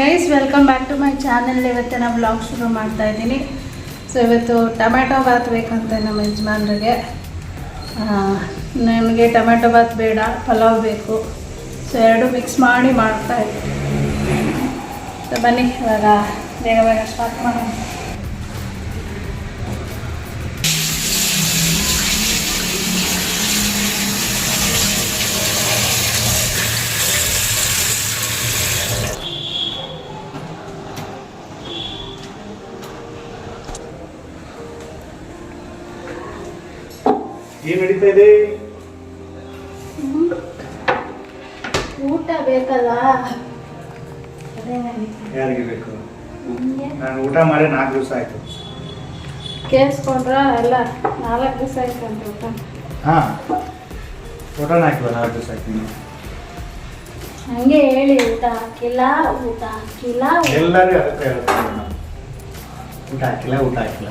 Guys welcome back to my channel ನಾವು blog ಶುರು ಮಾಡ್ತಾ ಇದ್ದೀನಿ. ಸೊ ಇವತ್ತು ಟೊಮ್ಯಾಟೊ ಬಾತ್ ಬೇಕಂತೆ ನಮ್ಮ ಯಜಮಾನ್ರಿಗೆ. ನಮಗೆ ಟೊಮ್ಯಾಟೊ ಬಾತ್ ಬೇಡ, ಪಲಾವ್ ಬೇಕು. ಸೊ ಎರಡು ಮಿಕ್ಸ್ ಮಾಡಿ ಮಾಡ್ತಾ ಇದ್ದೀನಿ. ಸೊ ಬನ್ನಿ, ಇವಾಗ ಬೇಗ ಬೇಗ ಸ್ಟಾರ್ಟ್ ಮಾಡೋಣ. ಏನ್ ನಡೀತಾ ಇದೆ? ಊಟ ಬೇಕಲ್ಲ? ಯಾರಿಗೆ ಬೇಕು? ನಾನು ಊಟ ಮಾಡಿ ನಾಲ್ಕು ದಿವಸ ಆಯ್ತು. ಕೇಳಿಸ್ಕೊಂಡ್ರ? ಎಲ್ಲ ನಾಲ್ಕು ದಿವಸ ಆಯ್ತಂತ ಊಟ. ಹಾ. ಊಟನ ಹಾಕಿಲ್ಲ ನಾಲ್ಕು ದಿವಸ ಆಯ್ತು ನೀನು ಹಂಗೆ ಹೇಳಿ ಊಟ ಹಾಕಿಲ್ಲ ಊಟ ಹಾಕಿಲ್ಲ ಎಲ್ಲರೂ ಅದಕ್ಕೆ ಹೇಳ್ತಾರೆ ಊಟ ಹಾಕಿಲ್ಲ ಊಟ ಹಾಕಿಲ್ಲ.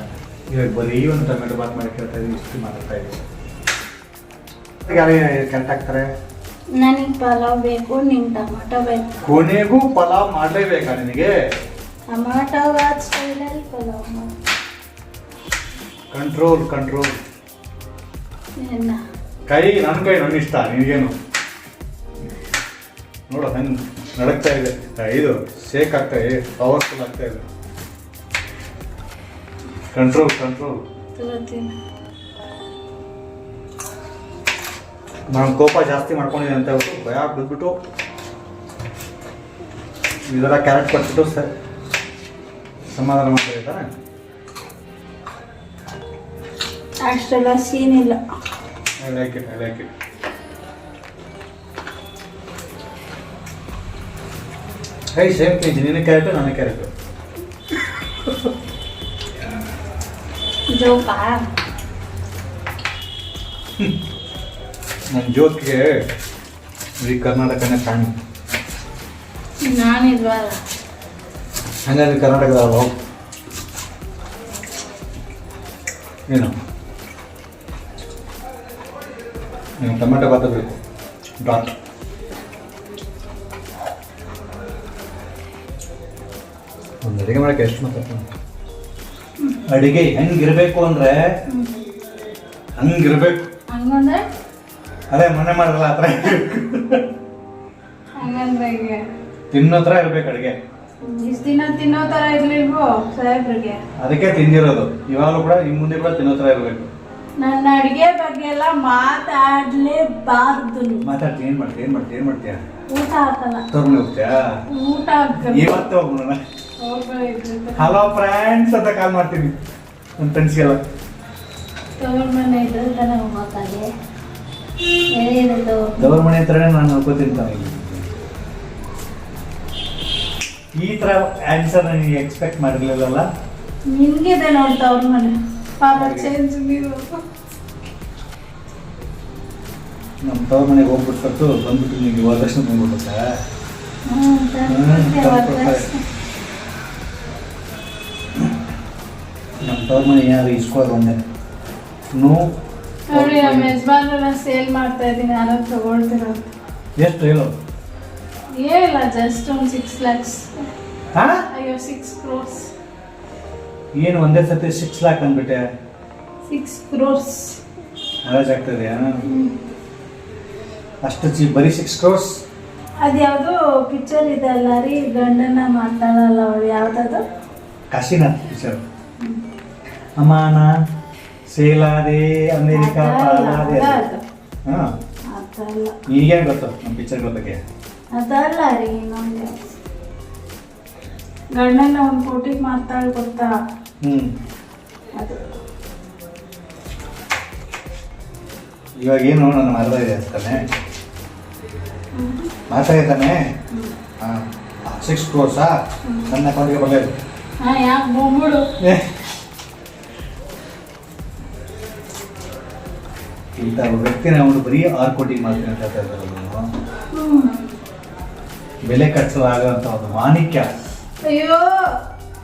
ಇವಾಗ ಬರೀ ಒಂದು ಟೊಮೆಟೊ ಬಾತ್ ಮಾಡಿ ಕೇಳ್ತಾ ಇದ್ದೀನಿ ಇಷ್ಟು ಮಾತಾಡ್ತಾ ಇದ್ದೀನಿ. ಯಾರು ಆಗ್ತಾರೆ? ನನಗೆ ಪಲಾವ್ ಬೇಕು ನಿಂಗೆ ಟೊಮೊಟೊ ಬೇಕು. ಕೊನೆಗೂ ಪಲಾವ್ ಮಾಡಲೇಬೇಕಾ ನಿನಗೆ? ಟೊಮೊಟೊ ಬಾತ್ ಸ್ಟೈಲಲ್ಲಿ ಪಲಾವ್ ಮಾಡಿ ಕಂಟ್ರೋಲ್ ಕಂಟ್ರೋಲ್ ಏನ ಕೈ ನನ್ನ ಕೈ ನನ್ನ ಇಷ್ಟ ನಿನಗೇನು? ನೋಡು ಹಂಗೆ ನಡಕ್ತಾ ಇದೆ. ಇದು ಶೇಕ್ ಆಗ್ತಾ ಇದೆ ಪವರ್ಫುಲ್ ಆಗ್ತಾ ಇದೆ. ಕಂಟ್ರೋಲ್ ಕಂಟ್ರೋಲ್ ತಗೋತೀನಿ. ನಾನು ಕೋಪ ಜಾಸ್ತಿ ಮಾಡ್ಕೊಂಡಿದ್ದೆ ಅಂತ ಹೇಳ್ಬಿಟ್ಟು ಭಯ ಬಿದ್ದುಬಿಟ್ಟು ಇದರ ಕ್ಯಾರೆಟ್ ಕೊಟ್ಬಿಟ್ಟು ಸರ್ ಸಮಾಧಾನ ಮಾಡ್ತಾ ಇದ್ದಾರೆ. ಅಷ್ಟೆಲ್ಲ ಸೀನ್ ಇಲ್ಲ. I like it I like it hi same pinch ನಿನ್ನ ಕ್ಯಾರೆಟ್ ನನ್ನ ಕ್ಯಾರೆಟು ಜೋಕಾ ನನ್ನ ಜೋಕ್ಗೆ ಈ ಕರ್ನಾಟಕನೇ ಕಾಣಿ ನಾನಿಲ್ವಲ್ಲ ಹಂಗಾದ್ರೆ ಕರ್ನಾಟಕದ ಅಲ್ವಾ? ಏನು ಟೊಮೆಟೊ ಬಾತ ಬೇಕು. ಡಾಟ್ ಒಂದು ಅಡುಗೆ ಮಾಡೋಕ್ಕೆ ಎಷ್ಟು ಮಾತಾಡ್ತಾನೆ ಅಡುಗೆ ಹೆಂಗಿರಬೇಕು ಅಂದರೆ ಹಂಗಿರಬೇಕು. ಹಂಗಂದ್ರೆ? ಅದೇ ಮನೆ ಮಾಡಲ್ಲ ಆ ಥರ ಹಂಗಂದ್ರೆ ಈಗ ತಿನ್ನೋ ಥರ ಇರ್ಬೇಕು ಅಡುಗೆ. ಇಷ್ಟು ದಿನ ತಿನ್ನೋ ಥರ ಇರ್ಲಿಲ್ವೋ ಸಾಹೇಬ್ರಿಗೆ? ಅದಕ್ಕೆ ತಿಂದಿರೋದು. ಇವಾಗಲೂ ಕೂಡ ಈ ಮುಂದೆ ಕೂಡ ತಿನ್ನೋ ಥರ ಇರಬೇಕು. ನನ್ನ ಅಡಿಗೆ ಬಗ್ಗೆ ಎಲ್ಲ ಮಾತಾಡ್ಲೇಬಾರ್ದು. ಮಾತಾಡ್ತೀನಿ ಏನ್ ಮಾಡ್ತೀಯ ಏನ್ ಮಾಡ್ತೀಯ ಏನ್ ಮಾಡ್ತೀಯ ಊಟ ಹಾಕಲ್ಲ. ತಗೊಂಡು ಹೋಗ್ತೀಯಾ? ಊಟ ಹಾಕಲ್ಲ ಇವತ್ತು ಹೋಗೋಣ ಹೋಗ್ಬೇಕು. ಹಲೋ ಫ್ರೆಂಡ್ಸ್ ಅಂತ ಕಾಲ್ ಮಾಡ್ತೀನಿ. ನನ್ನ ಫ್ರೆಂಡ್ಸ್ಗೆಲ್ಲ ತವ್ರ ಮನೆ ಇದ್ರೆ ಏನಿರೋದು ದವ್ರ ಮನೆ ಹತ್ರನೇ ನಾನು ನೋಡ್ಕೋತೀನಿ ತಾನೆ. ಈ ತರ ಆನ್ಸರ್ ನನಗೆ ಎಕ್ಸ್ಪೆಕ್ಟ್ ಮಾಡಿರ್ಲಿಲ್ಲಲ್ಲ? ನಿಮ್ಗಿದೆ ನೋಡ್ತಾ ತವ್ರ ಮನೆ. ಪಾಪ ಚೇಂಜ್ ನೀವು. ನಮ್ಮ ತವ್ರ ಮನೆಗೆ ಹೋಗ್ಬಿಟ್ಟು ಬಂದ್ಬಿಟ್ಟು ನಿಮಗೆ ವರದಕ್ಷಿಣೆ ಬಂದ್ಬಿಡುತ್ತಾ. ನಮ್ಮ ತವ್ರ ಮನೆ ಏನಾದ್ರು ಇಸ್ಕೊಳ್ಳೋದು ಒಂದೇ. ನೋ ನೋಡಿ ನಮ್ಮ ಯಜಮಾನ್ರೆಲ್ಲ ಸೇಲ್ ಮಾಡ್ತಾ ಇದ್ದೀನಿ. ನಾನು ತಗೊಳ್ತಿರೋ ಎಷ್ಟು ಹೇಳು? ಏನಿಲ್ಲ ಜಸ್ಟ್ ಒಂದು ಸಿಕ್ಸ್ ಲ್ಯಾಕ್ಸ್ ಹಾ? ಅಯ್ಯೋ ಸಿಕ್ಸ್ ಕ್ರೋರ್ಸ್ ಏನು ಒಂದೇ ಸತಿ ಸಿಕ್ಸ್ ಲ್ಯಾಕ್ ಅಂದ್ಬಿಟ್ಟೆ? ಸಿಕ್ಸ್ ಕ್ರೋರ್ಸ್ ಹರಾಜ್ ಆಗ್ತದೆ ಅಷ್ಟು ಚೀ ಬರೀ ಸಿಕ್ಸ್ ಕ್ರೋರ್ಸ್ ಅದ್ಯಾವುದೋ ಪಿಕ್ಚರ್ ಇದೆ ಅಲ್ಲ ರೀ ಗಂಡನ ಮಾತಾಡಲ್ಲ ಅವ್ರು ಯಾವುದದು? ಕಾಶಿನಾಥ್ ಪಿಕ್ಚರ್ ಅಮಾನ ಸೇಲಾದೆ ಅಮೇರಿಕ ಪಾಲಾದೆ ಹಾಂ. ಈಗೇನು ಗೊತ್ತು ನಮ್ಮ ಪಿಕ್ಚರ್ ಬಗ್ಗೆ ಅದಲ್ಲ ರೀ ಇನ್ನೊಂದು. ಗಂಡನ ಒಂದು ಕೋಟಿಗೆ ಮಾತಾಡ್ ಗೊತ್ತಾ? ಅದು. ಇವಾಗ ಏನು ನನ್ನ ಮರದ ಇದೆ ಅಂತಾನೆ? ಮಾತಾ ಇದ್ದಾನೆ ಹಾಂ ಸಿಕ್ಸ್ ಕ್ರೋರ್ಸಾ ನನ್ನ ಅಕೌಂಟ್ಗೆ ಬರలేదు ಹಾ ಯಾಕೆ ಬೊಂಬುಡು ಇಂಥ ವ್ಯಕ್ತಿನ ಅವನು ಬರೀ ಆರು ಕೋಟಿಗೆ ಮಾತ್ರ ಅಂತ ಬೆಲೆ ಕಟ್ಟಲಾಗಂತ ಒಂದು ಮಾಣಿಕ್ಯ. ಅಯ್ಯೋ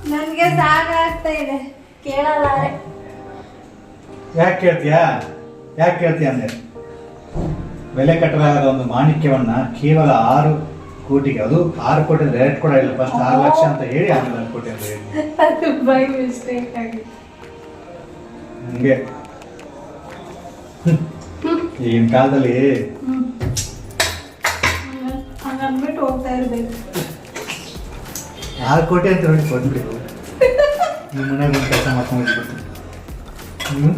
ನನಗೆ ಸಾಕಾಗ್ತಾ ಇದೆ. ಕೇಳಲಾರೆ ಯಾಕೆ ಕೇಳ್ತೀಯಾ? ಯಾಕೆ ಕೇಳ್ತೀಯ ಅಂದ್ರೆ ಬೆಲೆ ಕಟ್ಟಲಾಗದ ಒಂದು ಮಾಣಿಕ್ಯವನ್ನ ಕೇವಲ ಆರು ಕೋಟಿಗೆ ಅದು ಆರು ಕೋಟಿ ರೇಟ್ ಕೂಡ ಇಲ್ಲ ಫಸ್ಟ್ ಆರು ಲಕ್ಷ ಅಂತ ಹೇಳಿ ಆಮೇಲೆ ಆರು ಕೋಟಿ ಅಂತ ಹೇಳಿ. ಅದು ಬೈ ಮಿಸ್ಟೇಕ್ ಆಗಿ ಹಂಗೆ ಈಗಿನ ಕಾಲದಲ್ಲಿ ಹಂಗನ್ಬಿಟ್ಟು ಹೋಗ್ತಾ ಇರ್ಬೇಕು. ಆರು ಕೋಟಿ ಅಂತ ನೋಡಿ ಕೊಟ್ಬಿಡು. ನಿಮ್ಮ ಮನೆಗೆ ಒಂದು ಕೆಲಸ ಮಾಡ್ಕೊಂಡು ಹ್ಞೂ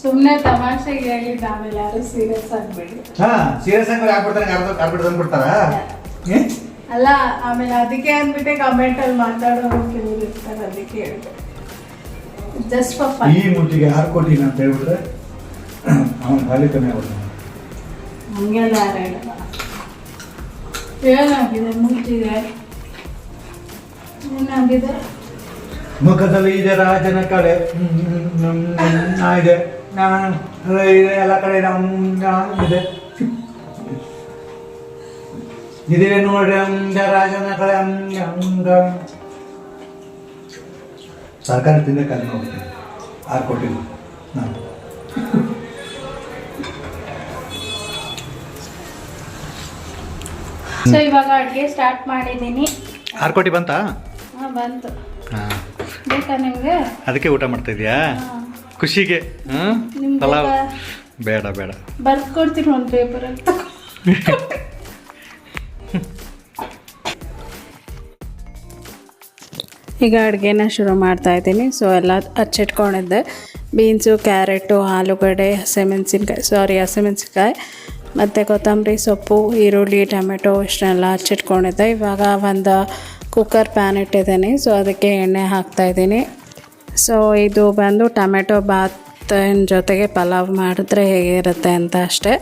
ಸುಮ್ಮನೆ ತಮಾಷೆಗೆ ಹೇಳಿದ್ದು ಆಮೇಲೆ ಯಾರು ಸೀರಿಯಸ್ ಆಗ್ಬೇಡಿ. ಹಾ ಸೀರಿಯಸ್ ಆಗಿ ಅರ್ಧ ತಂದ್ಬಿಡ್ತಾರಾ ಅಲ್ಲ ಆಮೇಲೆ ಅದಕ್ಕೆ ಅಂದ್ಬಿಟ್ಟೆ ಕಮೆಂಟ್ ಅಲ್ಲಿ ಮಾತಾಡೋರು ಕೆಲವ್ರು ಇರ್ತಾರೆ ಅದಕ್ಕೆ ಹೇಳಿದೆ. ಜಸ್ಟ್ ಫಾರ್ ಫನ್ ಈ ಮುಟ್ಟಿಗೆ ಯಾರು ಕೊಟ್ಟಿನ ಅಂತ ಹೇಳ್ಬಿಟ್ರೆ ಅವನು ಖಾಲಿ ಕಮ್ಮಿ ಆಗ್ಬಿಡ್ತಾನೆ ಹಂಗೆಲ್ಲ ಯಾರು ಹೇಳಲ್ಲ. ಏನಾಗಿದೆ ಮುಚ್ಚಿದೆ ಏನಾಗಿದೆ? ಮುಖದಲ್ಲಿ ಇದೆ ರಾಜನ ಕಡೆ ಇದೆ ನಾನು ಇದೆ ಎಲ್ಲ ಕಡೆ ನಮ್ಮ ಇದೆ ಇದೇ ನೋಡ್ರಿ ಹಂಗ ರಾಜನ ಕಡೆ ಹಂಗ ಹಂಗ. ಸರ್ಕಾರ ತಿಂದ ಕಲೆ ನೋಡ್ತೀನಿ ಆರು ಕೋಟಿ ನಾನು ಸೊ ಇವಾಗ ಅಡುಗೆ ಸ್ಟಾರ್ಟ್ ಮಾಡಿದ್ದೀನಿ. ಆರು ಕೋಟಿ ಬಂತಾ? ಹಾಂ ಬಂತು. ಹಾಂ. ಬೇಕಾ ನಿಮಗೆ? ಅದಕ್ಕೆ ಊಟ ಮಾಡ್ತಾ ಇದೀಯಾ? ಖುಷಿಗೆ ಹಾಂ? ಬೇಡ ಬೇಡ. ಬರ್ಕೊಡ್ತೀನಿ ಒಂದು ಪೇಪರ್ ಪೇಪರಲ್ಲಿ ಈಗ ಅಡುಗೆನ ಶುರು ಮಾಡ್ತಾ ಇದ್ದೀನಿ. ಸೊ ಎಲ್ಲ ಹಚ್ಚಿಟ್ಕೊಂಡಿದ್ದೆ ಬೀನ್ಸು ಕ್ಯಾರೆಟು ಆಲೂಗಡ್ಡೆ, ಹಸಿಮೆಣಸಿನ್ಕಾಯಿ ಸಾರಿ ಹಸಿಮೆಣಸಿನ್ಕಾಯಿ, ಮತ್ತು ಕೊತ್ತಂಬರಿ ಸೊಪ್ಪು, ಈರುಳ್ಳಿ, ಟೊಮೆಟೊ ಇಷ್ಟನ್ನೆಲ್ಲ ಹಚ್ಚಿಟ್ಕೊಂಡಿದ್ದೆ ಇವಾಗ ಒಂದು ಕುಕ್ಕರ್ ಪ್ಯಾನ್ ಇಟ್ಟಿದ್ದೀನಿ. ಸೊ ಅದಕ್ಕೆ ಎಣ್ಣೆ ಹಾಕ್ತಾಯಿದ್ದೀನಿ ಸೊ ಇದು ಬಂದು ಟೊಮೆಟೊ ಬಾತಿನ ಜೊತೆಗೆ ಪಲಾವ್ ಮಾಡಿದ್ರೆ ಹೇಗಿರುತ್ತೆ ಅಂತ ಅಷ್ಟೇ.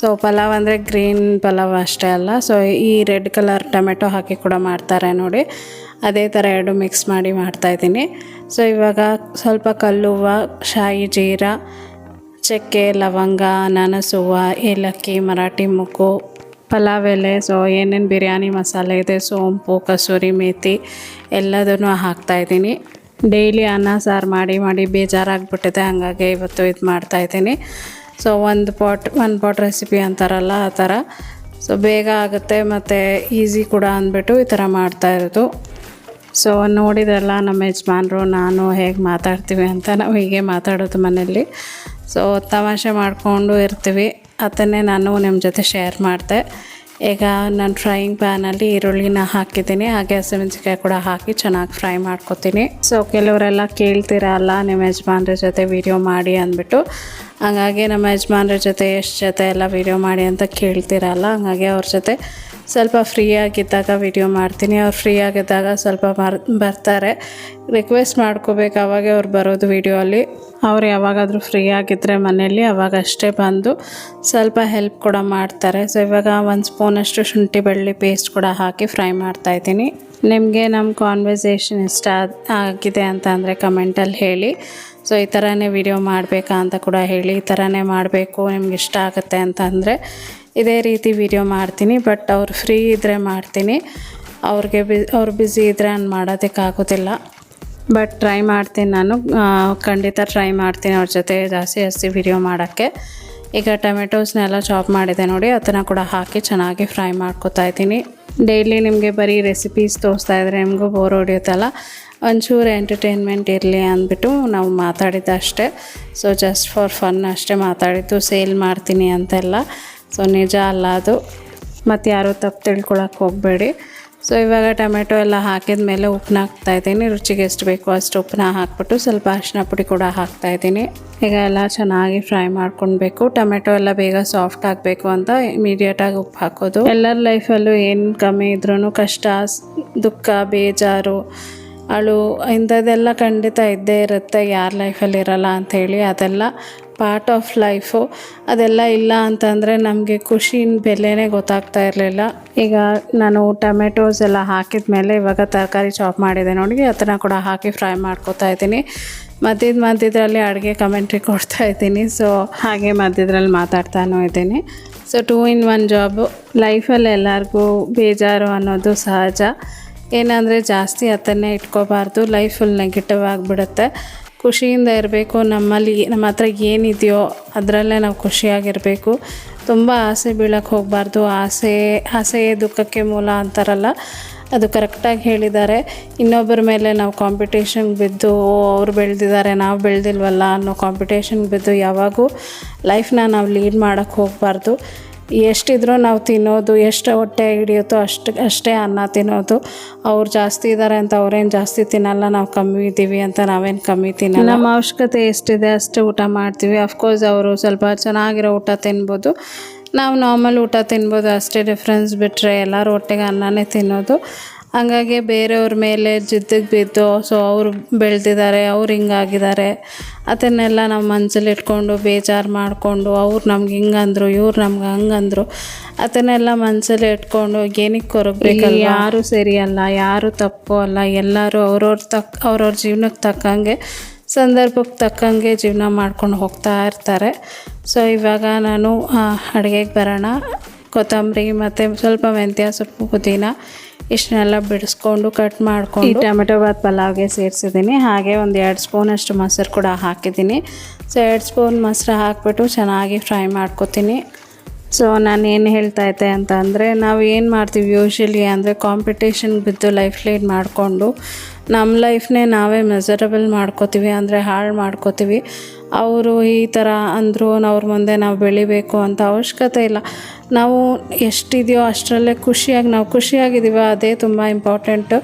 ಸೊ ಪಲಾವ್ ಅಂದರೆ ಗ್ರೀನ್ ಪಲಾವ್ ಅಷ್ಟೇ ಅಲ್ಲ. ಸೊ ಈ ರೆಡ್ ಕಲರ್ ಟೊಮೆಟೊ ಹಾಕಿ ಕೂಡ ಮಾಡ್ತಾರೆ ನೋಡಿ. ಅದೇ ಥರ ಎರಡು ಮಿಕ್ಸ್ ಮಾಡಿ ಮಾಡ್ತಾಯಿದ್ದೀನಿ ಸೊ ಇವಾಗ ಸ್ವಲ್ಪ ಕಲ್ಲುವ, ಶಾಯಿ ಜೀರಾ, ಚಕ್ಕೆ, ಲವಂಗ, ಅನಾನಸುವ, ಏಲಕ್ಕಿ, ಮರಾಠಿ ಮುಕ್ಕು, ಪಲಾವ್ ಎಲೆ ಸೊ ಏನೇನು ಬಿರಿಯಾನಿ ಮಸಾಲೆ ಇದೆ, ಸೋಂಪು, ಕಸೂರಿ ಮೇಥಿ ಎಲ್ಲದನ್ನು ಹಾಕ್ತಾಯಿದ್ದೀನಿ ಡೈಲಿ ಅನ್ನ, ಸಾರು ಮಾಡಿ ಮಾಡಿ ಬೇಜಾರಾಗ್ಬಿಟ್ಟಿದೆ, ಹಾಗಾಗಿ ಇವತ್ತು ಇದು ಮಾಡ್ತಾಯಿದ್ದೀನಿ ಸೊ ಒಂದು ಪಾಟ್ ಒಂದು ಪಾಟ್ ರೆಸಿಪಿ ಅಂತಾರಲ್ಲ, ಆ ಥರ. ಸೊ ಬೇಗ ಆಗುತ್ತೆ, ಮತ್ತು ಈಸಿ ಕೂಡ ಅಂದ್ಬಿಟ್ಟು ಈ ಥರ ಮಾಡ್ತಾ ಇರೋದು. ಸೊ ನೋಡಿದ್ರಲ್ಲ ನಮ್ಮ ಯಜಮಾನರು, ನಾನು ಹೇಗೆ ಮಾತಾಡ್ತೀವಿ ಅಂತ ನಾವು ಹೀಗೆ ಮಾತಾಡೋದು ಮನೆಯಲ್ಲಿ. ಸೊ ತಮಾಷೆ ಮಾಡಿಕೊಂಡು ಇರ್ತೀವಿ. ಅದನ್ನೇ ನಾನು ನಿಮ್ಮ ಜೊತೆ ಶೇರ್ ಮಾಡಿದೆ. ಈಗ ನಾನು ಫ್ರೈಯಿಂಗ್ ಪ್ಯಾನಲ್ಲಿ ಈರುಳ್ಳಿನ ಹಾಕಿದ್ದೀನಿ. ಹಾಗೆ ಹಸಿಮೆಣಸಿನ್ಕಾಯಿ ಕೂಡ ಹಾಕಿ ಚೆನ್ನಾಗಿ ಫ್ರೈ ಮಾಡ್ಕೊತೀನಿ. ಸೊ ಕೆಲವರೆಲ್ಲ ಕೇಳ್ತಿರಲ್ಲ ನಿಮ್ಮ ಯಜಮಾನ್ರ ಜೊತೆ ವೀಡಿಯೋ ಮಾಡಿ ಅಂದ್ಬಿಟ್ಟು. ಹಾಗಾಗಿ ನಮ್ಮ ಯಜಮಾನ್ರ ಜೊತೆ ಎಷ್ಟು ಜೊತೆ ಎಲ್ಲ ವೀಡಿಯೋ ಮಾಡಿ ಅಂತ ಕೇಳ್ತಿರಲ್ಲ, ಹಾಗಾಗಿ ಅವ್ರ ಜೊತೆ ಸ್ವಲ್ಪ ಫ್ರೀ ಆಗಿದ್ದಾಗ ವಿಡಿಯೋ ಮಾಡ್ತೀನಿ. ಅವ್ರು ಫ್ರೀ ಆಗಿದ್ದಾಗ ಸ್ವಲ್ಪ ಬರ್ ಬರ್ತಾರೆ. ರಿಕ್ವೆಸ್ಟ್ ಮಾಡ್ಕೋಬೇಕು. ಅವಾಗೆ ಅವ್ರು ಬರೋದು ವಿಡಿಯೋ ಅಲ್ಲಿ. ಅವ್ರು ಯಾವಾಗಾದರೂ ಫ್ರೀ ಆಗಿದ್ದರೆ ಮನೆಯಲ್ಲಿ, ಅವಾಗ ಅಷ್ಟೇ ಬಂದು ಸ್ವಲ್ಪ ಹೆಲ್ಪ್ ಕೂಡ ಮಾಡ್ತಾರೆ. ಸೊ ಇವಾಗ ಒಂದು ಸ್ಪೂನಷ್ಟು ಶುಂಠಿ ಬೆಳ್ಳಿ ಪೇಸ್ಟ್ ಕೂಡ ಹಾಕಿ ಫ್ರೈ ಮಾಡ್ತಾಯಿದ್ದೀನಿ ನಿಮಗೆ ನಮ್ಮ ಕಾನ್ವರ್ಸೇಷನ್ ಇಷ್ಟ ಆಗಿದೆ ಅಂತ ಅಂದರೆ ಕಮೆಂಟಲ್ಲಿ ಹೇಳಿ. ಸೊ ಈ ಥರನೇ ವಿಡಿಯೋ ಮಾಡಬೇಕಾ ಅಂತ ಕೂಡ ಹೇಳಿ. ಈ ಥರನೇ ಮಾಡಬೇಕು. ನಿಮ್ಗೆ ಇಷ್ಟ ಆಗುತ್ತೆ ಅಂತ ಅಂದರೆ ಇದೇ ರೀತಿ ವಿಡಿಯೋ ಮಾಡ್ತೀನಿ ಬಟ್ ಅವ್ರು ಫ್ರೀ ಇದ್ದರೆ ಮಾಡ್ತೀನಿ. ಅವ್ರಿಗೆ ಬಿ, ಅವ್ರು ಬ್ಯುಸಿ ಇದ್ದರೆ ನಾನು ಮಾಡೋದಕ್ಕಾಗೋದಿಲ್ಲ. ಬಟ್ ಟ್ರೈ ಮಾಡ್ತೀನಿ ನಾನು. ಖಂಡಿತ ಟ್ರೈ ಮಾಡ್ತೀನಿ ಅವ್ರ ಜೊತೆ ಜಾಸ್ತಿ ಜಾಸ್ತಿ ವಿಡಿಯೋ ಮಾಡೋಕ್ಕೆ. ಈಗ ಟೊಮೆಟೋಸ್ನೆಲ್ಲ ಚಾಪ್ ಮಾಡಿದೆ ನೋಡಿ, ಅದನ್ನು ಕೂಡ ಹಾಕಿ ಚೆನ್ನಾಗಿ ಫ್ರೈ ಮಾಡ್ಕೊತಾ ಇದ್ದೀನಿ. ಡೈಲಿ ನಿಮಗೆ ಬರೀ ರೆಸಿಪೀಸ್ ತೋರಿಸ್ತಾ ಇದ್ರೆ ನಿಮಗೂ ಬೋರ್ ಹೊಡಿಯುತ್ತಲ್ಲ. ಒಂಚೂರು ಎಂಟರ್ಟೈನ್ಮೆಂಟ್ ಇರಲಿ ಅಂದ್ಬಿಟ್ಟು ನಾವು ಮಾತಾಡಿದ್ದು ಅಷ್ಟೇ. ಸೊ ಜಸ್ಟ್ ಫಾರ್ ಫನ್ ಅಷ್ಟೇ ಮಾತಾಡಿದ್ದು ಸೇಲ್ ಮಾಡ್ತೀನಿ ಅಂತೆಲ್ಲ. ಸೊ ನಿಜ ಅಲ್ಲ ಅದು. ಮತ್ತು ಯಾರೂ ತಪ್ಪು ತಿಳ್ಕೊಳಕ್ಕೆ ಹೋಗಬೇಡಿ. ಸೊ ಇವಾಗ ಟೊಮೆಟೊ ಎಲ್ಲ ಹಾಕಿದ ಮೇಲೆ ಉಪ್ಪನ್ನ ಹಾಕ್ತಾ ಇದ್ದೀನಿ. ರುಚಿಗೆ ಎಷ್ಟು ಬೇಕೋ ಅಷ್ಟು ಉಪ್ಪನ್ನ ಹಾಕ್ಬಿಟ್ಟು ಸ್ವಲ್ಪ ಅರಿಶಿನ ಪುಡಿ ಕೂಡ ಹಾಕ್ತಾ ಇದ್ದೀನಿ. ಈಗ ಎಲ್ಲ ಚೆನ್ನಾಗಿ ಫ್ರೈ ಮಾಡ್ಕೊಳ್ಬೇಕು ಟೊಮೆಟೊ ಎಲ್ಲ ಬೇಗ ಸಾಫ್ಟ್ ಆಗಬೇಕು ಅಂತ ಇಮಿಡಿಯೇಟಾಗಿ ಉಪ್ಪು ಹಾಕೋದು. ಎಲ್ಲರ ಲೈಫಲ್ಲೂ ಏನು ಕಮ್ಮಿ ಇದ್ರೂ ಕಷ್ಟ, ದುಃಖ, ಬೇಜಾರು ಅಳು ಇಂಥದ್ದೆಲ್ಲ ಖಂಡಿತ ಇದ್ದೇ ಇರುತ್ತೆ, ಯಾರ ಲೈಫಲ್ಲಿ ಇರಲ್ಲ ಅಂಥೇಳಿ ಅದೆಲ್ಲ ಪಾರ್ಟ್ ಆಫ್ ಲೈಫು ಅದೆಲ್ಲ ಇಲ್ಲ ಅಂತಂದರೆ ನಮಗೆ ಖುಷಿನ ಬೆಲೆನೇ ಗೊತ್ತಾಗ್ತಾ ಇರಲಿಲ್ಲ. ಈಗ ನಾನು ಟೊಮೆಟೊಸ್ ಎಲ್ಲ ಹಾಕಿದ ಮೇಲೆ ಇವಾಗ ತರಕಾರಿ ಚಾಪ್ ಮಾಡಿದೆ ನೋಡಿ, ಅದನ್ನು ಕೂಡ ಹಾಕಿ ಫ್ರೈ ಮಾಡ್ಕೊತಾ ಇದ್ದೀನಿ. ಮಧ್ಯದ ಮಧ್ಯದ್ರಲ್ಲಿ ಅಡುಗೆ ಕಮೆಂಟ್ರಿ ಕೊಡ್ತಾ ಇದ್ದೀನಿ ಸೊ ಹಾಗೆ ಮಧ್ಯದ್ರಲ್ಲಿ ಮಾತಾಡ್ತಾನೂ ಇದ್ದೀನಿ. So two in one job ಲೈಫಲ್ಲಿ ಎಲ್ಲರಿಗೂ ಬೇಜಾರು ಅನ್ನೋದು ಸಹಜ. ಏನಂದರೆ ಜಾಸ್ತಿ ಅದನ್ನೇ ಇಟ್ಕೋಬಾರ್ದು ಲೈಫ್ ಫುಲ್ ನೆಗೆಟಿವ್ ಆಗಿಬಿಡುತ್ತೆ. ಖುಷಿಯಿಂದ ಇರಬೇಕು ನಮ್ಮಲ್ಲಿ ನಮ್ಮ ಹತ್ರ ಏನಿದೆಯೋ ಅದರಲ್ಲೇ ನಾವು ಖುಷಿಯಾಗಿರಬೇಕು. ತುಂಬ ಆಸೆ ಬೀಳಕ್ಕೆ ಹೋಗಬಾರ್ದು ಆಸೆ ಆಸೆಯೇ ದುಃಖಕ್ಕೆ ಮೂಲ ಅಂತಾರಲ್ಲ ಅದು ಕರೆಕ್ಟಾಗಿ ಹೇಳಿದ್ದಾರೆ. ಇನ್ನೊಬ್ಬರ ಮೇಲೆ ನಾವು ಕಾಂಪಿಟೇಷನ್ ಬಿದ್ದು "ಓ, ಅವ್ರು ಬೆಳೆದಿದ್ದಾರೆ ನಾವು ಬೆಳೆದಿಲ್ವಲ್ಲ ಅನ್ನೋ ಕಾಂಪಿಟೇಷನ್ಗೆ ಬಿದ್ದು ಯಾವಾಗೂ ಲೈಫ್ನ ನಾವು ಲೀಡ್ ಮಾಡೋಕ್ಕೆ ಹೋಗಬಾರ್ದು. ಎಷ್ಟಿದ್ರೂ ನಾವು ತಿನ್ನೋದು, ಎಷ್ಟು ಹೊಟ್ಟೆ ಹಿಡಿಯುತ್ತೋ ಅಷ್ಟು, ಅಷ್ಟೇ ಅನ್ನ ತಿನ್ನೋದು. ಅವ್ರು ಜಾಸ್ತಿ ಇದ್ದಾರೆ ಅಂತ ಅವ್ರೇನು ಜಾಸ್ತಿ ತಿನ್ನಲ್ಲ, ನಾವು ಕಮ್ಮಿ ಇದ್ದೀವಿ ಅಂತ ನಾವೇನು ಕಮ್ಮಿ ತಿನ್ನಲ್ಲ. ನಮ್ಮ ಅವಶ್ಯಕತೆ ಎಷ್ಟಿದೆ ಅಷ್ಟು ಊಟ ಮಾಡ್ತೀವಿ. ಅಫ್ಕೋರ್ಸ್ ಅವರು ಸ್ವಲ್ಪ ಚೆನ್ನಾಗಿರೋ ಊಟ ತಿನ್ಬೋದು. ನಾವು ನಾರ್ಮಲ್ ಊಟ ತಿನ್ಬೋದು, ಅಷ್ಟೇ ಡಿಫ್ರೆನ್ಸ್ ಬಿಟ್ಟರೆ ಎಲ್ಲರೂ ಒಟ್ಟಿಗೆ ಅನ್ನನೇ ತಿನ್ನೋದು. ಹಂಗಾಗಿ ಬೇರೆಯವ್ರ ಮೇಲೆ ಜಿದ್ದಿಗೆ ಬಿದ್ದು ಸೊ ಅವರು ಬೆಳೆದಿದ್ದಾರೆ ಅವ್ರು ಹಿಂಗಾಗಿದ್ದಾರೆ ಅದನ್ನೆಲ್ಲ ನಾವು ಮನಸ್ಸಲ್ಲಿ ಇಟ್ಕೊಂಡು ಬೇಜಾರು ಮಾಡಿಕೊಂಡು ಅವ್ರು ನಮ್ಗೆ ಹಿಂಗಂದ್ರು, ಇವ್ರು ನಮ್ಗೆ ಹಂಗಂದ್ರು. ಅದನ್ನೆಲ್ಲ ಮನಸ್ಸಲ್ಲಿ ಇಟ್ಕೊಂಡು ಏನಕ್ಕೆ ಕೊರಗಬೇಕಲ್ಲ ಯಾರು ಸರಿಯಲ್ಲ ಯಾರು ತಪ್ಪು ಅಲ್ಲ, ಎಲ್ಲರೂ ಅವ್ರವ್ರ ತಕ್ಕ ಅವ್ರವ್ರ ಜೀವನಕ್ಕೆ ತಕ್ಕಂಗೆ ಸಂದರ್ಭಕ್ಕೆ ತಕ್ಕಂಗೆ ಜೀವನ ಮಾಡ್ಕೊಂಡು ಹೋಗ್ತಾ ಇರ್ತಾರೆ. ಸೊ ಇವಾಗ ನಾನು ಅಡುಗೆಗೆ ಬರೋಣ. ಕೊತ್ತಂಬರಿ ಮತ್ತು ಸ್ವಲ್ಪ ಮೆಂತ್ಯ ಸೊಪ್ಪು ಪುದೀನ. ಇಷ್ಟನ್ನೆಲ್ಲ ಬಿಡಿಸ್ಕೊಂಡು ಕಟ್ ಮಾಡ್ಕೊಂಡು ಈ ಟೊಮೆಟೊ ಬಾತ್ ಪಲಾವ್ಗೆ ಸೇರಿಸಿದ್ದೀನಿ. ಹಾಗೆ ಒಂದು ಎರಡು ಸ್ಪೂನಷ್ಟು ಮೊಸರು ಕೂಡ ಹಾಕಿದ್ದೀನಿ. ಸೊ ಎರಡು ಸ್ಪೂನ್ ಮೊಸರು ಹಾಕಿಬಿಟ್ಟು ಚೆನ್ನಾಗಿ ಫ್ರೈ ಮಾಡ್ಕೊತೀನಿ. ಸೊ ನಾನು ಏನು ಹೇಳ್ತಾ ಇದ್ದೆ ಅಂತ ಅಂದರೆ, ನಾವು ಏನು ಮಾಡ್ತೀವಿ ಯೂಶ್ವಲಿ ಅಂದರೆ ಕಾಂಪಿಟೇಷನ್ ಬಿದ್ದು ಲೈಫ್ ಲೀಡ್ ಮಾಡಿಕೊಂಡು ನಮ್ಮ ಲೈಫ್ನೇ ನಾವೇ ಮೆಸರಬಲ್ ಮಾಡ್ಕೋತೀವಿ, ಅಂದರೆ ಹಾಳು ಮಾಡ್ಕೋತೀವಿ. ಅವರು ಈ ಥರ ಅಂದರು, ಅವ್ರ ಮುಂದೆ ನಾವು ಬೆಳಿಬೇಕು ಅಂತ ಅವಶ್ಯಕತೆ ಇಲ್ಲ. ನಾವು ಎಷ್ಟಿದೆಯೋ ಅಷ್ಟರಲ್ಲೇ ಖುಷಿಯಾಗಿ, ನಾವು ಖುಷಿಯಾಗಿದ್ದೀವೋ, ಅದೇ ತುಂಬ ಇಂಪಾರ್ಟೆಂಟು.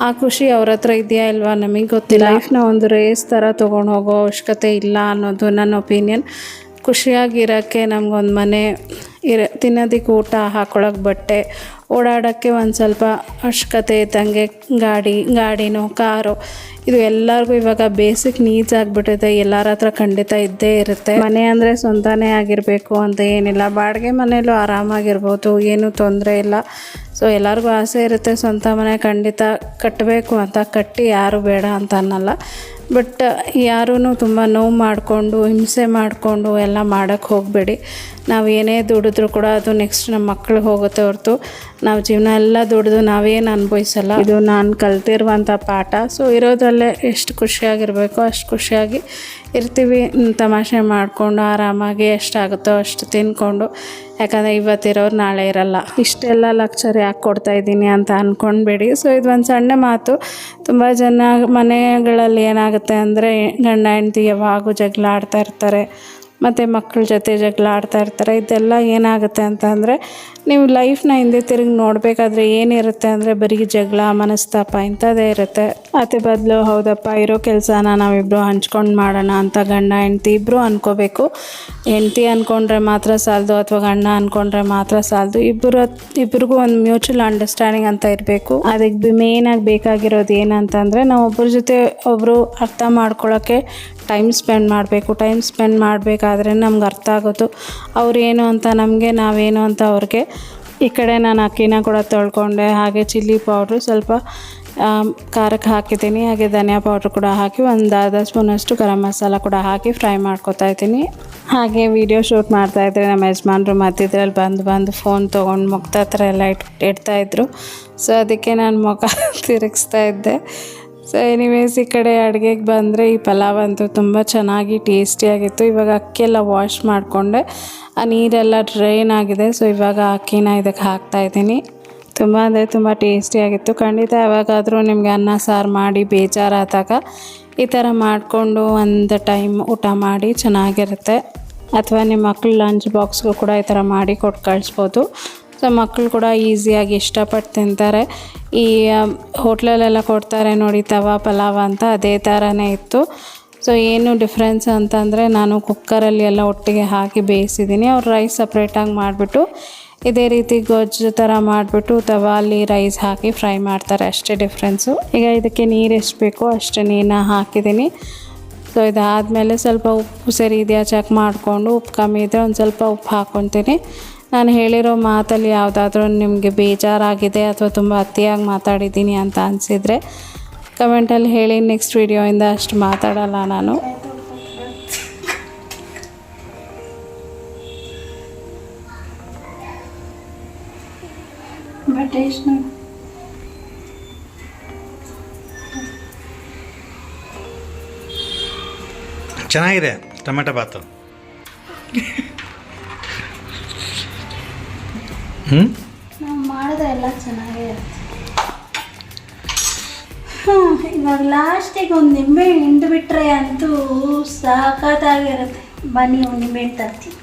ಆ ಖುಷಿ ಅವ್ರ ಹತ್ರ ಇದೆಯಾ ಇಲ್ವಾ ನಮಗೆ ಗೊತ್ತಿಲ್ಲ. ಲೈಫ್ನ ಒಂದು ರೇಸ್ ಥರ ತೊಗೊಂಡು ಹೋಗೋ ಅವಶ್ಯಕತೆ ಇಲ್ಲ ಅನ್ನೋದು ನನ್ನ ಒಪಿನಿಯನ್ ಖುಷಿಯಾಗಿರೋಕ್ಕೆ ನಮಗೊಂದು ಮನೆ ಇರ ತಿನ್ನೋದಕ್ಕೆ ಊಟ ಹಾಕೊಳ್ಳೋಕೆ ಬಟ್ಟೆ, ಓಡಾಡೋಕ್ಕೆ ಒಂದು ಸ್ವಲ್ಪ ಅವಶ್ಯಕತೆ ಇದ್ದಂಗೆ ಗಾಡಿ, ಗಾಡಿನೋ, ಕಾರು, ಇದು ಎಲ್ಲರಿಗೂ ಇವಾಗ ಬೇಸಿಕ್ ನೀಡ್ಸ್ ಆಗಿಬಿಟ್ಟಿದೆ. ಎಲ್ಲರ ಹತ್ರ ಖಂಡಿತ ಇದ್ದೇ ಇರುತ್ತೆ. ಮನೆ ಅಂದರೆ ಸ್ವಂತನೇ ಆಗಿರಬೇಕು ಅಂತ ಏನಿಲ್ಲ. ಬಾಡಿಗೆ ಮನೆಯಲ್ಲೂ ಆರಾಮಾಗಿರ್ಬೋದು, ಏನೂ ತೊಂದರೆ ಇಲ್ಲ. ಸೊ ಎಲ್ಲರಿಗೂ ಆಸೆ ಇರುತ್ತೆ ಸ್ವಂತ ಮನೆ ಖಂಡಿತ ಕಟ್ಟಬೇಕು ಅಂತ. ಕಟ್ಟಿ ಯಾರು ಬೇಡ ಅಂತ ಅನ್ನಲ್ಲ. ಬಟ್ ಯಾರೂ ತುಂಬ ನೋವು ಮಾಡಿಕೊಂಡು, ಹಿಂಸೆ ಮಾಡಿಕೊಂಡು ಎಲ್ಲ ಮಾಡೋಕ್ಕೆ ಹೋಗಬೇಡಿ. ನಾವು ಏನೇ ದುಡಿದ್ರೂ ಕೂಡ ಅದು ನೆಕ್ಸ್ಟ್ ನಮ್ಮ ಮಕ್ಳಿಗೆ ಹೋಗುತ್ತೆ ಹೊರತು. ನಾವು ಜೀವನ ಎಲ್ಲ ದುಡಿದು ನಾವೇನು ಅನುಭವಿಸಲ್ಲ. ಇದು ನಾನು ಕಲ್ತಿರುವಂಥ ಪಾಠ. ಸೊ ಇರೋದಲ್ಲೇ ಎಷ್ಟು ಖುಷಿಯಾಗಿರಬೇಕು ಅಷ್ಟು ಖುಷಿಯಾಗಿ ಇರ್ತೀವಿ. ತಮಾಷೆ ಮಾಡಿಕೊಂಡು ಆರಾಮಾಗಿ ಎಷ್ಟಾಗುತ್ತೋ ಅಷ್ಟು ತಿನ್ಕೊಂಡು. ಯಾಕಂದರೆ ಇವತ್ತಿರೋರು ನಾಳೆ ಇರಲ್ಲ. ಇಷ್ಟೆಲ್ಲ ಲಕ್ಷರ್ ಯಾಕೆ ಕೊಡ್ತಾ ಇದ್ದೀನಿ ಅಂತ ಅಂದ್ಕೊಂಡ್ಬೇಡಿ ಸೊ ಇದು ಒಂದು ಸಣ್ಣ ಮಾತು. ತುಂಬ ಜನ ಮನೆಗಳಲ್ಲಿ ಏನಾಗುತ್ತೆ ಅಂದರೆ ಗಂಡ, ಹೆಂಡತಿ ಯಾವಾಗೂ ಜಗಳ ಆಡ್ತಾ ಇರ್ತಾರೆ. ಮತ್ತು ಮಕ್ಕಳ ಜೊತೆ ಜಗಳ ಆಡ್ತಾ ಇರ್ತಾರೆ. ಇದೆಲ್ಲ ಏನಾಗುತ್ತೆ ಅಂತಂದರೆ ನೀವು ಲೈಫ್ನ ಹಿಂದೆ ತಿರುಗಿ ನೋಡಬೇಕಾದ್ರೆ ಏನಿರುತ್ತೆ ಅಂದರೆ, ಬರೀ ಜಗಳ, ಮನಸ್ತಾಪ ಇಂಥದ್ದೇ ಇರುತ್ತೆ. ಅದೇ ಬದಲು ಹೌದಪ್ಪ, ಇರೋ ಕೆಲಸನ ನಾವಿಬ್ಬರು ಹಂಚ್ಕೊಂಡು ಮಾಡೋಣ ಅಂತ ಗಂಡ, ಹೆಂಡ್ತಿ ಇಬ್ಬರು ಅನ್ಕೋಬೇಕು. ಹೆಂಡ್ತಿ ಅಂದ್ಕೊಂಡ್ರೆ ಮಾತ್ರ ಸಾಲದು ಅಥವಾ ಗಂಡ ಅಂದ್ಕೊಂಡ್ರೆ ಮಾತ್ರ ಸಾಲದು. ಇಬ್ಬರು ಇಬ್ರಿಗೂ ಒಂದು ಮ್ಯೂಚುವಲ್ ಅಂಡರ್ಸ್ಟ್ಯಾಂಡಿಂಗ್ ಅಂತ ಇರಬೇಕು. ಅದಕ್ಕೆ ಮೇನಾಗಿ ಬೇಕಾಗಿರೋದು ಏನಂತಂದರೆ ನಾವು ಒಬ್ಬರ ಜೊತೆ ಒಬ್ಬರು ಅರ್ಥ ಮಾಡ್ಕೊಳ್ಳೋಕ್ಕೆ ಟೈಮ್ ಸ್ಪೆಂಡ್ ಮಾಡಬೇಕು ಟೈಮ್ ಸ್ಪೆಂಡ್ ಮಾಡಬೇಕಾದ್ರೆ ನಮ್ಗೆ ಅರ್ಥ ಆಗೋದು ಅವ್ರೇನು ಅಂತ ನಮಗೆ, ನಾವೇನು ಅಂತ ಅವ್ರಿಗೆ ಈ ಕಡೆ ನಾನು ಅಕ್ಕಿನ ಕೂಡ ತೊಳ್ಕೊಂಡೆ, ಹಾಗೆ ಚಿಲ್ಲಿ ಪೌಡ್ರು ಸ್ವಲ್ಪ ಖಾರಕ್ಕೆ ಹಾಕಿದ್ದೀನಿ, ಹಾಗೆ ಧನಿಯಾ ಪೌಡ್ರ್ ಕೂಡ ಹಾಕಿ ಒಂದು ಅರ್ಧ ಸ್ಪೂನಷ್ಟು ಗರಂ ಮಸಾಲ ಕೂಡ ಹಾಕಿ ಫ್ರೈ ಮಾಡ್ಕೊತಾ ಇದ್ದೀನಿ. ಹಾಗೆ ವಿಡಿಯೋ ಶೂಟ್ ಮಾಡ್ತಾ ಇದ್ರೆ ನಮ್ಮ ಯಜಮಾನ್ರು ಮಧ್ಯದ್ರಲ್ಲಿ ಬಂದು ಬಂದು ಫೋನ್ ತೊಗೊಂಡು ಮುಗ್ದ ಹತ್ರ ಎಲ್ಲ ಇಟ್ ಇಡ್ತಾಯಿದ್ರು ಸೊ ಅದಕ್ಕೆ ನಾನು ಮುಖ ತಿರುಗಿಸ್ತಾ ಇದ್ದೆ. ಸೊ ಎನಿವೇಸ್ ಈ ಕಡೆ ಅಡುಗೆಗೆ ಬಂದರೆ ಈ ಪಲಾವ್ ಅಂತೂ ತುಂಬ ಚೆನ್ನಾಗಿ ಟೇಸ್ಟಿಯಾಗಿತ್ತು ಇವಾಗ ಅಕ್ಕಿ ಎಲ್ಲ ವಾಶ್ ಮಾಡಿಕೊಂಡೆ. ಆ ನೀರೆಲ್ಲ ಡ್ರೈನ್ ಆಗಿದೆ. ಸೊ ಇವಾಗ ಅಕ್ಕಿನ ಇದಕ್ಕೆ ಹಾಕ್ತಾ ಇದ್ದೀನಿ. ತುಂಬ ಅಂದರೆ ತುಂಬ ಟೇಸ್ಟಿಯಾಗಿತ್ತು ಖಂಡಿತ ಯಾವಾಗಾದರೂ ನಿಮಗೆ ಅನ್ನ, ಸಾರು ಮಾಡಿ ಬೇಜಾರಾದಾಗ ಈ ಥರ ಮಾಡಿಕೊಂಡು ಒಂದು ಟೈಮ್ ಊಟ ಮಾಡಿ ಚೆನ್ನಾಗಿರುತ್ತೆ. ಅಥವಾ ನಿಮ್ಮ ಮಕ್ಕಳು ಲಂಚ್ ಬಾಕ್ಸ್ಗೂ ಕೂಡ ಈ ಥರ ಮಾಡಿ ಕೊಟ್ಟು ಕಳಿಸ್ಬೋದು. ಸೊ ಮಕ್ಕಳು ಕೂಡ ಈಸಿಯಾಗಿ ಇಷ್ಟಪಟ್ಟು ತಿಂತಾರೆ. ಈ ಹೋಟ್ಲಲ್ಲೆಲ್ಲ ಕೊಡ್ತಾರೆ ನೋಡಿ, ತವಾ, ಪಲಾವ್ ಅಂತ ಅದೇ ಥರನೇ ಇತ್ತು. ಸೊ ಏನು ಡಿಫ್ರೆನ್ಸ್ ಅಂತಂದರೆ ನಾನು ಕುಕ್ಕರಲ್ಲಿ ಎಲ್ಲ ಒಟ್ಟಿಗೆ ಹಾಕಿ ಬೇಯಿಸಿದ್ದೀನಿ. ಅವ್ರು ರೈಸ್ ಸಪ್ರೇಟಾಗಿ ಮಾಡಿಬಿಟ್ಟು ಇದೇ ರೀತಿ ಗೊಜ್ಜು ಥರ ಮಾಡಿಬಿಟ್ಟು ತವಾಲಿ ರೈಸ್ ಹಾಕಿ ಫ್ರೈ ಮಾಡ್ತಾರೆ. ಅಷ್ಟೇ ಡಿಫ್ರೆನ್ಸು. ಈಗ ಇದಕ್ಕೆ ನೀರು ಎಷ್ಟು ಬೇಕೋ ಅಷ್ಟು ನೀರನ್ನ ಹಾಕಿದ್ದೀನಿ. ಸೊ ಇದಾದಮೇಲೆ ಸ್ವಲ್ಪ ಉಪ್ಪು ಸರಿ ಇದೆಯಾ ಚೆಕ್ ಮಾಡಿಕೊಂಡು ಉಪ್ಪು ಕಮ್ಮಿ ಇದ್ದರೆ ಒಂದು ಸ್ವಲ್ಪ ಉಪ್ಪು ಹಾಕ್ಕೊತೀನಿ ನಾನು ಹೇಳಿರೋ ಮಾತಲ್ಲಿ ಯಾವುದಾದ್ರೂ ನಿಮಗೆ ಬೇಜಾರಾಗಿದೆ ಅಥವಾ ತುಂಬ ಅತಿಯಾಗಿ ಮಾತಾಡಿದ್ದೀನಿ ಅಂತ ಅನಿಸಿದರೆ ಕಮೆಂಟಲ್ಲಿ ಹೇಳಿ ನೆಕ್ಸ್ಟ್ ವೀಡಿಯೋಯಿಂದ ಅಷ್ಟು ಮಾತಾಡಲ್ಲ ನಾನು. ಚೆನ್ನಾಗಿದೆ ಟೊಮೆಟೊ ಬಾತು. ಹ್ಞೂ ನಾವು ಮಾಡಿದ್ರೆ ಎಲ್ಲ ಚೆನ್ನಾಗೇ ಇರುತ್ತೆ ಇವಾಗ ಲಾಸ್ಟಿಗೆ ಒಂದು ನಿಂಬೆ ಹಿಂಡು ಬಿಟ್ಟರೆ ಅಂತೂ ಸಾಕಾಗಿರುತ್ತೆ ಬನ್ನಿ ಒಂದು ನಿಂಬೆ ಹಣ್ಣು ತರ್ತೀನಿ.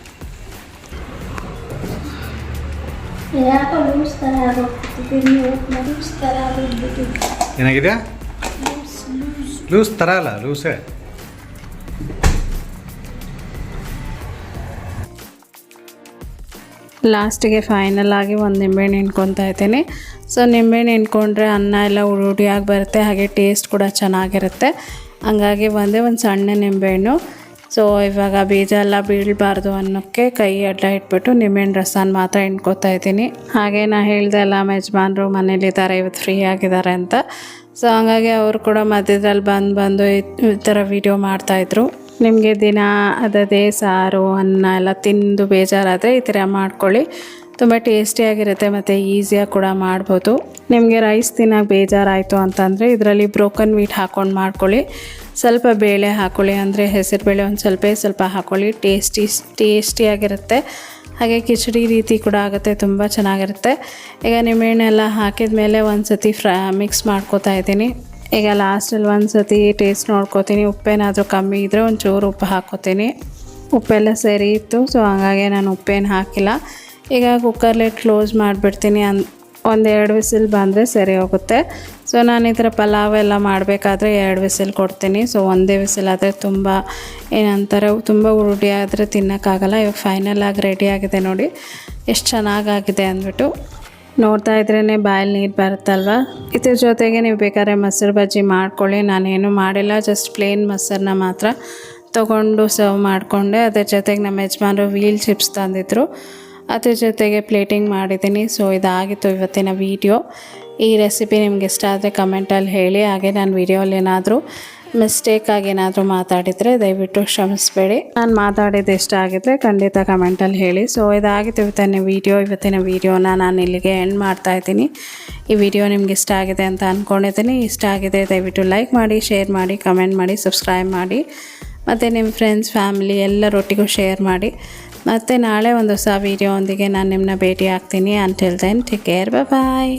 ಯಾಕೋ ಲೂಸ್ ಥರ ಆಗೋಗ್ತಿದ್ದೀನಿ ಲೂಸ್ ಥರ ಆಗೋಗ್ಬಿಟ್ಟಿದೆ ಏನಾಗಿದೆ? ಲೂಸ್ ಥರ ಅಲ್ಲ ಲೂಸೇ ಲಾಸ್ಟಿಗೆ ಫೈನಲ್ ಆಗಿ ಒಂದು ನಿಂಬೆಹಣ್ಣು ಹಿಂಡ್ಕೊತಾ ಇದ್ದೀನಿ. ಸೊ ನಿಂಬೆಹಣ್ಣು ಹಿಂಡ್ಕೊಂಡ್ರೆ ಅನ್ನ ಎಲ್ಲ ಉರುಡಿಯಾಗಿ ಬರುತ್ತೆ, ಹಾಗೆ ಟೇಸ್ಟ್ ಕೂಡ ಚೆನ್ನಾಗಿರುತ್ತೆ. ಹಂಗಾಗಿ ಒಂದೇ ಒಂದು ಸಣ್ಣ ನಿಂಬೆಹಣ್ಣು ಸೊ ಇವಾಗ ಬೀಜ ಎಲ್ಲ ಬೀಳಬಾರ್ದು ಅನ್ನೋಕ್ಕೆ ಕೈ ಅಡ್ಡ ಇಟ್ಬಿಟ್ಟು ನಿಂಬೆಹಣ್ಣು ರಸನ ಮಾತ್ರ ಹಿಂಡ್ಕೊತಾ ಇದ್ದೀನಿ. ಹಾಗೆ ನಾ ಹೇಳ್ದೆ ಎಲ್ಲ ಯಜಮಾನ್ರು ಮನೇಲಿದ್ದಾರೆ, ಇವತ್ತು ಫ್ರೀ ಆಗಿದ್ದಾರೆ ಅಂತ. ಸೊ ಹಂಗಾಗಿ ಅವರು ಕೂಡ ಮಧ್ಯದಲ್ಲಿ ಬಂದು ಬಂದು ಈ ಥರ ವೀಡಿಯೋ ಮಾಡ್ತಾಯಿದ್ರು ನಿಮಗೆ ದಿನ, ಅದದೇ ಸಾರು, ಅನ್ನ ಎಲ್ಲ ತಿಂದು ಬೇಜಾರಾದರೆ ಈ ಥರ ಮಾಡ್ಕೊಳ್ಳಿ. ತುಂಬ ಟೇಸ್ಟಿಯಾಗಿರುತ್ತೆ ಮತ್ತು ಈಸಿಯಾಗಿ ಕೂಡ ಮಾಡ್ಬೋದು. ನಿಮಗೆ ರೈಸ್ ತಿನ್ನೋಕೆ ಬೇಜಾರಾಯಿತು ಅಂತಂದರೆ ಇದರಲ್ಲಿ ಬ್ರೋಕನ್ ವೀಟ್ ಹಾಕ್ಕೊಂಡು ಮಾಡ್ಕೊಳ್ಳಿ. ಸ್ವಲ್ಪ ಬೇಳೆ ಹಾಕ್ಕೊಳ್ಳಿ, ಅಂದರೆ ಹೆಸರುಬೇಳೆ ಒಂದು ಸ್ವಲ್ಪ ಸ್ವಲ್ಪ ಹಾಕ್ಕೊಳ್ಳಿ. ಟೇಸ್ಟಿ ಟೇಸ್ಟಿಯಾಗಿರುತ್ತೆ ಹಾಗೆ ಕಿಚಡಿ ರೀತಿ ಕೂಡ ಆಗುತ್ತೆ, ತುಂಬ ಚೆನ್ನಾಗಿರುತ್ತೆ. ಈಗ ನಿಂಬೆಹಣ್ಣೆಲ್ಲ ಹಾಕಿದ ಮೇಲೆ ಒಂದು ಸತಿ ಫ್ರೈ, ಮಿಕ್ಸ್ ಮಾಡ್ಕೋತಾ ಇದ್ದೀನಿ. ಈಗ ಲಾಸ್ಟಲ್ಲಿ ಒಂದು ಸತಿ ಟೇಸ್ಟ್ ನೋಡ್ಕೋತೀನಿ. ಉಪ್ಪೇನಾದರೂ ಕಮ್ಮಿ ಇದ್ದರೆ ಒಂಚೂರು ಉಪ್ಪು ಹಾಕ್ಕೋತೀನಿ. ಉಪ್ಪೆಲ್ಲ ಸರಿ ಇತ್ತು ಸೊ ಹಾಗಾಗಿ ನಾನು ಉಪ್ಪೇನು ಹಾಕಿಲ್ಲ. ಈಗ ಕುಕ್ಕರ್ಲೆ ಕ್ಲೋಸ್ ಮಾಡಿಬಿಡ್ತೀನಿ. ಅನ್, ಒಂದೆರಡು ವಿಸಿಲ್ ಬಂದರೆ ಸರಿ ಹೋಗುತ್ತೆ. ಸೊ ನಾನು ಈ ಥರ ಪಲಾವ್ ಎಲ್ಲ ಮಾಡಬೇಕಾದ್ರೆ ಎರಡು ವಿಸಿಲ್ ಕೊಡ್ತೀನಿ. ಸೊ ಒಂದೇ ವಿಸಿಲ್ ಆದರೆ ತುಂಬ ಏನಂತಾರೆ, ತುಂಬ ಉರುಡಿ ಆದರೆ ತಿನ್ನೋಕ್ಕಾಗಲ್ಲ. ಇವಾಗ ಫೈನಲ್ ಆಗಿ ರೆಡಿ ಆಗಿದೆ ನೋಡಿ. ಎಷ್ಟು ಚೆನ್ನಾಗಾಗಿದೆ ಅಂದ್ಬಿಟ್ಟು. ನೋಡ್ತಾ ಇದ್ರೇ ಬಾಯಲ್ಲಿ ನೀರು ಬರುತ್ತಲ್ವ? ಇದ್ರ ಜೊತೆಗೆ ನೀವು ಬೇಕಾದ್ರೆ ಮೊಸರು ಬಜ್ಜಿ ಮಾಡ್ಕೊಳ್ಳಿ. ನಾನೇನು ಮಾಡಿಲ್ಲ ಜಸ್ಟ್ ಪ್ಲೇನ್ ಮೊಸರನ್ನ ಮಾತ್ರ ತೊಗೊಂಡು ಸರ್ವ್ ಮಾಡಿಕೊಂಡೆ. ಅದ್ರ ಜೊತೆಗೆ ನಮ್ಮ ಯಜಮಾನರು ವೀಲ್ ಚಿಪ್ಸ್ ತಂದಿದ್ರು. ಅದ್ರ ಜೊತೆಗೆ ಪ್ಲೇಟಿಂಗ್ ಮಾಡಿದ್ದೀನಿ. ಸೊ ಇದಾಗಿತ್ತು ಇವತ್ತಿನ ವೀಡಿಯೋ ಈ ರೆಸಿಪಿ ನಿಮ್ಗೆ ಇಷ್ಟ ಆದರೆ ಕಮೆಂಟಲ್ಲಿ ಹೇಳಿ. ಹಾಗೆ ನಾನು ವೀಡಿಯೋಲ್ಲಿ ಏನಾದರೂ ಮಿಸ್ಟೇಕಾಗಿ ಏನಾದರೂ ಮಾತಾಡಿದರೆ ದಯವಿಟ್ಟು ಕ್ಷಮಿಸಬೇಡಿ. ನಾನು ಮಾತಾಡಿದ್ದು ಇಷ್ಟ ಆಗಿದ್ರೆ ಖಂಡಿತ ಕಮೆಂಟಲ್ಲಿ ಹೇಳಿ. ಸೊ ಇದಾಗಿತ್ತು ಇವತ್ತಿನ ವೀಡಿಯೋ ಇವತ್ತಿನ ವೀಡಿಯೋನ ನಾನು ಇಲ್ಲಿಗೆ ಎಂಡ್ ಮಾಡ್ತಾ ಇದ್ದೀನಿ. ಈ ವಿಡಿಯೋ ನಿಮ್ಗೆ ಇಷ್ಟ ಆಗಿದೆ ಅಂತ ಅಂದ್ಕೊಂಡಿದ್ದೀನಿ ಇಷ್ಟ ಆಗಿದೆ, ದಯವಿಟ್ಟು ಲೈಕ್ ಮಾಡಿ ಶೇರ್ ಮಾಡಿ ಕಮೆಂಟ್ ಮಾಡಿ ಸಬ್ಸ್ಕ್ರೈಬ್ ಮಾಡಿ. ಮತ್ತು ನಿಮ್ಮ ಫ್ರೆಂಡ್ಸ್ ಫ್ಯಾಮಿಲಿ ಎಲ್ಲರೊಟ್ಟಿಗೂ ಶೇರ್ ಮಾಡಿ. ಮತ್ತು ನಾಳೆ ಒಂದು ಹೊಸ ವೀಡಿಯೋ ಒಂದಿಗೆ ನಾನು ನಿಮ್ಮನ್ನ ಭೇಟಿ ಆಗ್ತೀನಿ until then take care bye